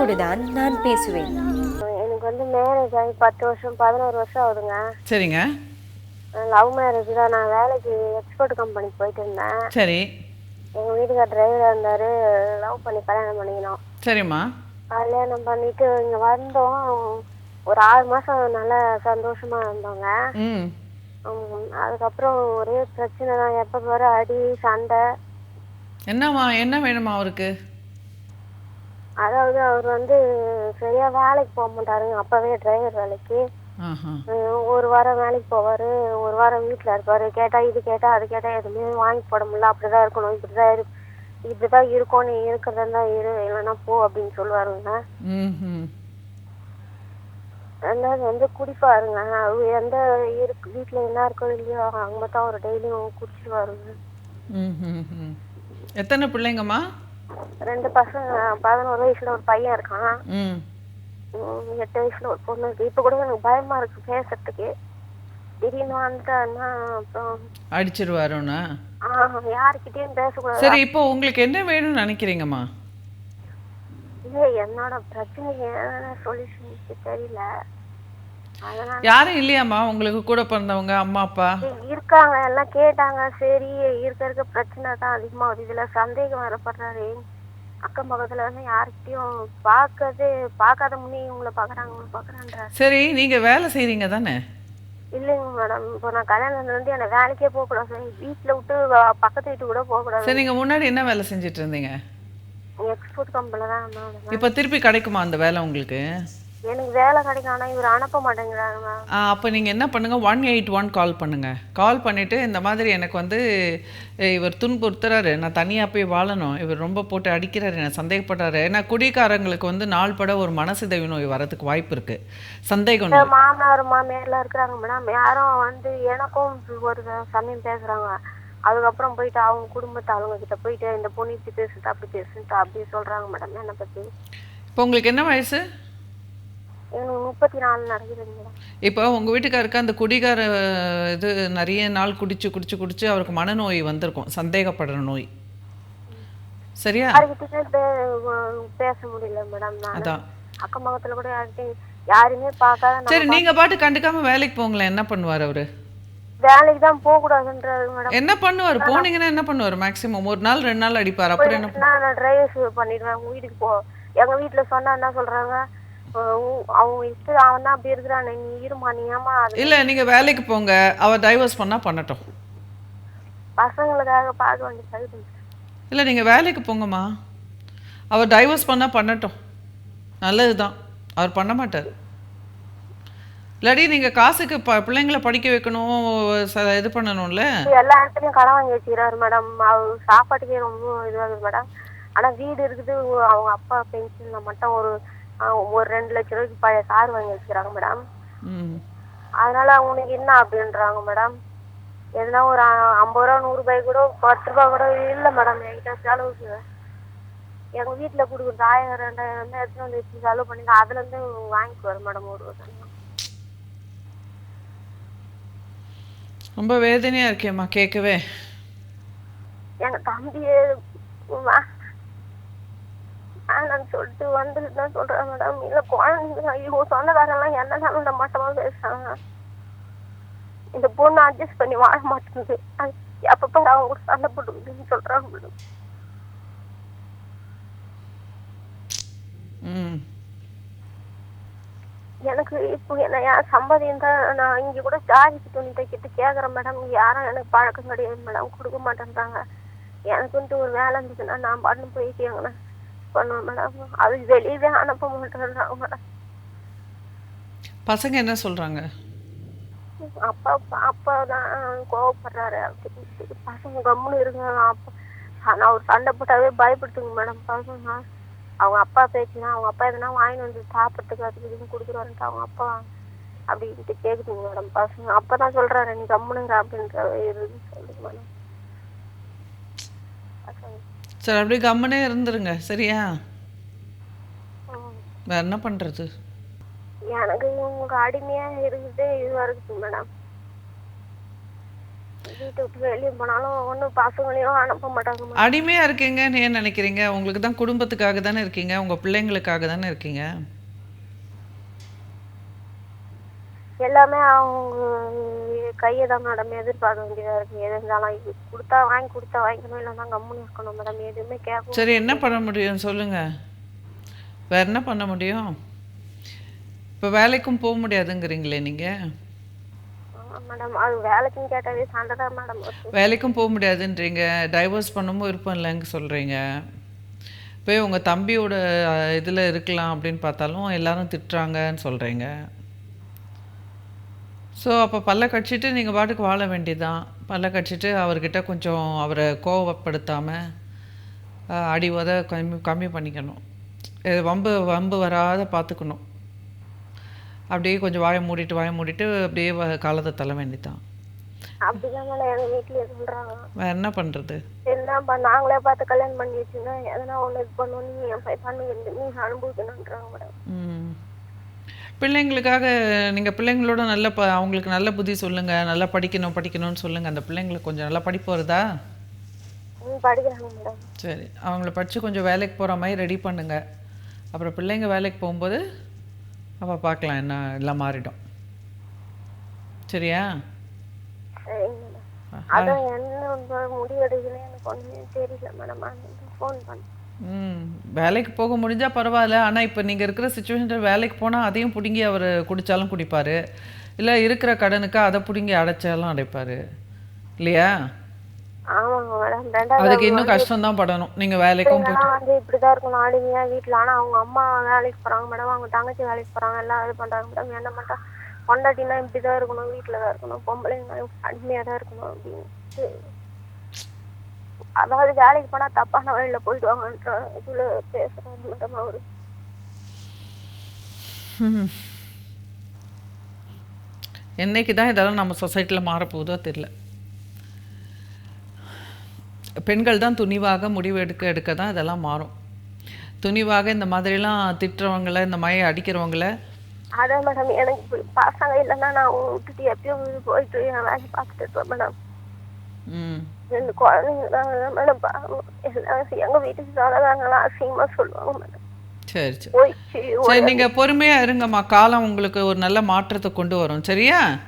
உங்களோடு தான் நான் பேசுவேன். எனக்கு வந்து மேரேஜ் ஆகி பத்து வருஷம் பதினோரு வருஷம் ஆகுதுங்க. சரிங்க. லவ் மேரேஜ் தான். நான் வேலைக்கு எக்ஸ்போர்ட் கம்பெனிக்கு போயிட்டு இருந்தேன். சரி. எங்கள் வீட்டுக்கார் டிரைவராக இருந்தார். லவ் பண்ணி கல்யாணம் பண்ணிக்கினோம் சரிம்மா. கல்யாணம் பண்ணிட்டு இங்கே வந்தோம். ஒரு ஆறு மாதம் நல்லா சந்தோஷமா இருந்தோங்க. அதுக்கப்புறம் ஒரே பிரச்சனை தான் எப்போ பாரு அடி சண்டை. என்னம்மா என்ன வேணுமா அவருக்கு? அதாவது அவர் வந்து சரியா வேலைக்கு போக மாட்டாருங்க. அப்பவே டிரைவர் வேலைக்கு. ஒரு வாரம் வேலைக்கு போவாரு. ஒரு வாரம் வீட்டில் இருப்பாரு. கேட்டா இது கேட்டா அது கேட்டா எதுவுமே வாங்கி போட முடியல. அப்படிதான் இருக்கணும். இப்படிதான் இரு இப்படிதான் இருக்கும் நீ இருக்கிறதா இரு. இல்லைன்னா போ அப்படின்னு சொல்லுவாருங்க. ரெண்டாவது வந்து குடிப்பாருங்க. அவர் எந்த இருக்கு வீட்டில் என்ன இருக்கோ இல்லையோ அங்கே மட்டும் அவர் டெய்லியும் குடிச்சிருவாருங்க. எத்தனை பிள்ளைங்கம்மா? ரெண்டு பசங்க பதினோரு வயசுல ஒரு பையன் இருக்கான். எட்டு வயசுல ஒரு பொண்ணு இருக்கு. இப்போ கூட எனக்கு பயமா இருக்கு பேசுறதுக்கு. திடீர்னு வந்துட்டான்னா அப்புறம் அடிச்சிருவாருன்னா யாருக்கிட்டயும் பேசக்கூடாது? சரி இப்போ உங்களுக்கு என்ன வேணும்னு நினைக்கிறீங்கம்மா? இல்லை என்னோட பிரச்சனைக்கு என்ன சொல்யூஷன் தெரியல. யாரும் இல்லையாம்மா? உங்களுக்கு கூட பிறந்தவங்க அம்மா அப்பா? இருக்காங்க எல்லாம் கேட்டாங்க. சரி இருக்க இருக்க பிரச்சனை தான் அதிகமாகுது. இதுல சந்தேகம் வரப்படுறாரு. அக்கம் பக்கத்துல இருந்து யார்கிட்டயும் பார்க்கறது பார்க்காத முன்னே இவங்களை பாக்குறாங்க இவங்களை பாக்குறான்றாரு சரி நீங்கள் வேலை செய்கிறீங்க தானே? இல்லைங்க மேடம். இப்போ நான் கல்யாணத்துல இருந்து என்னை வேலைக்கே போக கூடாது வீட்டுல விட்டு பக்கத்து வீட்டு கூட போக கூடாது சரி நீங்கள் முன்னாடி என்ன வேலை செஞ்சுட்டு இருந்தீங்க? எக்ஸ்போர்ட் கம்பெனில தான் இப்போ திருப்பி கிடைக்குமா அந்த வேலை உங்களுக்கு? எனக்கு வேலை கிடைக்கும் ஆனா இவர் அனுப்ப மாட்டேங்கிறாரு மேம் அப்போ நீங்கள் என்ன பண்ணுங்கள் ஒன் எயிட் ஒன் கால் பண்ணுங்கள் கால் பண்ணிவிட்டு இந்த மாதிரி எனக்கு வந்து இவர் துன்புறுத்துறாரு. நான் தனியாக போய் வாழணும். இவர் ரொம்ப போட்டு அடிக்கிறாரு. என்ன சந்தேகப்படுறாரு. ஏன்னா குடிக்காரங்களுக்கு வந்து நாள் பட ஒரு மனசிதைவு நோய் வரதுக்கு வாய்ப்பு இருக்குது சந்தேகம் மாமனார் மாமியார்லாம் இருக்கிறாங்க மேடம் யாரும் வந்து எனக்கும் ஒரு சமயம் பேசுறாங்க. அதுக்கப்புறம் போயிட்டு அவங்க குடும்பத்தை அவங்க கிட்ட போயிட்டு இந்த பொண்ணு இப்படி பேசுது அப்படி பேசுது அப்படி சொல்றாங்க மேடம் என்னை பத்தி? இப்போ உங்களுக்கு என்ன வயசு? முப்பத்தி நாலு நடக்குதுங்க. இப்போ உங்கள் வீட்டுக்காருக்கு அந்த குடிகார இது நிறைய நாள் குடிச்சு குடிச்சு குடிச்சு அவருக்கு மனநோய் வந்திருக்கும் சந்தேகப்படுற நோய். சரியா? பேச முடியல மேடம் அதான். அக்கம் பக்கத்துல கூட யாருமே பார்க்காத சரி நீங்கள் பாட்டு கண்டுக்காம வேலைக்கு போங்களேன் என்ன பண்ணுவார் அவர்? வேலைக்கு தான் போக கூடாதுன்றாரு மேடம். என்ன பண்ணுவார்? போனீங்கன்னா என்ன பண்ணுவார்? மேக்ஸிமம் ஒரு நாள் ரெண்டு நாள் அடிப்பார் அப்புறம் என்ன நான் டிரைவர்ஸ் பண்ணிடுவேன் உங்க வீட்டுக்கு போ. எங்க வீட்டுல சொன்னா என்ன சொல்றாங்க? இஷ்டம் அவன் தான் அப்படி இருக்கிறான் நீ இருமா நீ ஏமா இல்லை நீங்கள் வேலைக்கு போங்க. அவர் டைவர்ஸ் பண்ணால் பண்ணட்டும். பசங்களுக்காக பார்க்க வேண்டிய தகுதி இல்லை நீங்கள் வேலைக்கு போங்கம்மா. அவர் டைவர்ஸ் பண்ணால் பண்ணட்டும். நல்லது தான் அவர் பண்ண மாட்டார். இல்லாட்டி நீங்கள் காசுக்கு ப பிள்ளைங்கள படிக்க வைக்கணும் ச இது பண்ணணும்ல. எல்லா இடத்துலயும் கடன் வாங்கி வச்சுக்கிறாரு மேடம் அவர் சாப்பாட்டுக்கே ரொம்ப இதுவாகுது மேடம் ஆனா வீடு இருக்குது அவங்க அப்பா பென்ஷன்ல மட்டும் ஒரு ஒரு ரெண்டு லட்ச ரூபாய்க்கு பழைய கார் வாங்கி வச்சுக்கிறாங்க மேடம் அதனால உனக்கு என்ன அப்படின்றாங்க மேடம் எதுனா ஒரு ஐம்பது ரூபா நூறு ரூபாய் கூட பத்து ரூபாய் கூட இல்லை மேடம் என்கிட்ட செலவுக்கு. எங்க வீட்டுல கொடுக்குறது ஆயிரம் ரெண்டாயிரம் தான் எடுத்துட்டு வந்து வச்சு செலவு பண்ணி அதுல இருந்து வாங்கிக்குவாரு மேடம் ஒரு ரொம்ப வேதனையாக இருக்கேம்மா கேட்கவே. எங்க தம்பியே வேணாம்னு சொல்லிட்டு வந்துட்டு தான் சொல்றேன் மேடம் இல்ல குழந்தைங்க ஐயோ சொந்தக்காரங்களாம் என்ன நல்ல மட்டமா பேசுறாங்க? இந்த பொண்ணு அட்ஜஸ்ட் பண்ணி வாழ மாட்டேங்குது. அது அப்பப்ப அவங்க கூட சண்டை போட்டுக்குதுன்னு சொல்றாங்க மேடம் எனக்கு இப்போ என்ன என் சம்பாதியம் தான் நான் இங்க கூட ஜாதிக்கு துணி தைக்கிட்டு கேக்குறேன் மேடம் யாரும் எனக்கு பழக்கம் கிடையாது மேடம் கொடுக்க மாட்டேன்றாங்க. எனக்குன்ட்டு ஒரு வேலை இருந்துச்சுன்னா நான் பண்ணு போயிட்டு எங்கன்னா பண்ணுவேன் மேடம் அது வெளியவே அனுப்ப மாட்டேன்றாங்க மேடம் பசங்க என்ன சொல்கிறாங்க அப்பா அப்பா தான் கோவப்படுறாரு. அப்படின்னு பசங்க கம்முன்னு இருங்க அப்பா நான் ஒரு சண்டை போட்டாவே பயப்படுத்துங்க மேடம். பசங்க அவங்க அப்பா பேச்சுனா அவங்க அப்பா எதுனா வாங்கிட்டு வந்து சாப்பிட்றதுக்கு அதுக்கு இதுன்னு கொடுக்குறாருன்ட்டு அவங்க அப்பா அப்படின்ட்டு கேக்குதுங்க மேடம். பசங்க அப்பதான் சொல்றாரு நீ கம்முனுங்க அப்படின்ற இருந்து சொல்லுங்க மேடம். பசங்க சரி அப்படியே கம்மனே இருந்துருங்க. சரியா. வேற என்ன பண்ணுறது எனக்கு இவங்க அடிமையா இருக்குது இதுவா இருக்குது மேடம். வீட்டை விட்டு வெளியே போனாலும் ஒன்றும் பசங்களையும் அனுப்ப மாட்டாங்க மேடம். அடிமையாக இருக்கீங்கன்னு ஏன் நினைக்கிறீங்க? உங்களுக்கு தான் குடும்பத்துக்காக தானே இருக்கீங்க? உங்கள் பிள்ளைங்களுக்காக தானே இருக்கீங்க? எல்லாமே அவங்க கையை தான் மேடம் எதிர்பார்க்க வேண்டியதாக இருக்குது எது இருந்தாலும் இது கொடுத்தா வாங்கி கொடுத்தா வாங்கிக்கணும் இல்லைன்னா கம்முன்னு இருக்கணும் மேடம். எதுவுமே கேட்க சரி என்ன பண்ண முடியும்? சொல்லுங்கள் வேற என்ன பண்ண முடியும்? இப்போ வேலைக்கும் போக முடியாதுங்கிறீங்களே நீங்கள் மேடம். அது வேலைக்குன்னு கேட்டாவே சண்டை தான் மேடம் வேலைக்கும் போக முடியாதுன்றீங்க. டைவர்ஸ் பண்ணவும் விருப்பம் இல்லைங்க சொல்கிறீங்க போய் உங்கள் தம்பியோட இதில் இருக்கலாம் அப்படின்னு பார்த்தாலும் எல்லாரும் திட்டுறாங்கன்னு சொல்கிறீங்க ஸோ அப்போ பல்ல கடிச்சிட்டு நீங்கள் பாட்டுக்கு வாழ வேண்டியதுதான். பல்ல கடிச்சிட்டு அவர்கிட்ட கொஞ்சம் அவரை கோவப்படுத்தாமல் அடி உத கம்மி கம்மி பண்ணிக்கணும். வம்பு வம்பு வராத பார்த்துக்கணும் அப்படியே கொஞ்சம் வாயை மூடிட்டு வாயை மூடிட்டு அப்படியே காலத்தை தள்ள வேறு என்ன பண்ணுறது என்னப்பா நாங்களே பார்த்து கல்யாணம் பண்ணி வச்சுருந்தா எதனா ஒன்று இது பண்ணணும் நீ பண்ணுங்க நீ அனுபவிக்கணுன்றாங்க மேடம். பிள்ளைங்களுக்காக நீங்கள் பிள்ளைங்களோட நல்ல ப அவங்களுக்கு நல்ல புத்தி சொல்லுங்கள் நல்லா படிக்கணும் படிக்கணும்னு சொல்லுங்கள் அந்த பிள்ளைங்களுக்கு கொஞ்சம் நல்லா படிப்பு வருதா? சரி அவங்கள படித்து கொஞ்சம் வேலைக்கு போகிற மாதிரி ரெடி பண்ணுங்க. அப்புறம் பிள்ளைங்க வேலைக்கு போகும்போது அப்போ பார்க்கலாம் என்ன எல்லாம் மாறிடும். சரியா? அதான் என்ன ஒரு முடிவு எடுக்கணும் எனக்கு ஒன்றுமே தெரியல மேடம். ஃபோன் பண்ணேன். ம் வேலைக்கு போக முடிஞ்சால் பரவாயில்ல. ஆனால் இப்போ நீங்கள் இருக்கிற சுச்சுவேஷனில் வேலைக்கு போனால் அதையும் பிடுங்கி அவர் குடித்தாலும் குடிப்பார். இல்லை இருக்கிற கடனுக்கு அதை பிடுங்கி அடைச்சாலும் அடைப்பார். இல்லையா? அதுக்கு இன்னும் கஷ்டம் தான் படணும். நீங்கள் வேலைக்கும் வந்து இப்படிதான் இருக்கணும். ஆளுமையா வீட்டில் ஆனால் அவங்க அம்மா வேலைக்கு போகிறாங்க மேடம். அவங்க தங்கச்சி வேலைக்கு போகிறாங்க எல்லாம் இது பண்ணுறாங்க மேடம். என்ன மட்டும் பொண்டாட்டினா இப்படி தான் இருக்கணும். வீட்டில் தான் இருக்கணும். பொம்பளைங்கன்னா அடிமையாக தான் இருக்கணும் அப்படின்னு. அதாவது வேலைக்கு போனால் தப்பான வழியில் போயிடுவாங்கன்ற இதில் மேடம் அவரு. என்னைக்கு தான் இதெல்லாம் நம்ம சொசைட்டியில் மாறப்போகுதோ தெரியல. பெண்கள் தான் துணிவாக முடிவு எடுக்க எடுக்க தான் இதெல்லாம் மாறும். துணிவாக இந்த மாதிரிலாம் திட்டுறவங்கள இந்த மாதிரி அடிக்கிறவங்கள அதான் மேடம் எனக்கு பசங்க இல்லைன்னா நான் விட்டுட்டு எப்பயோ போயிட்டு என் வேலையை பார்த்துட்டு இருப்பேன் மேடம். ம். ரெண்டு குழந்தைங்க தான் மேடம் பாவம். எல்லாம் எங்கள் வீட்டுக்கு சொன்னதாங்கலாம் அசிங்கமாக சொல்லுவாங்க மேடம் சரி சரி சரி நீங்கள் பொறுமையாக இருங்கம்மா. காலம் உங்களுக்கு ஒரு நல்ல மாற்றத்தை கொண்டு வரும். சரியா?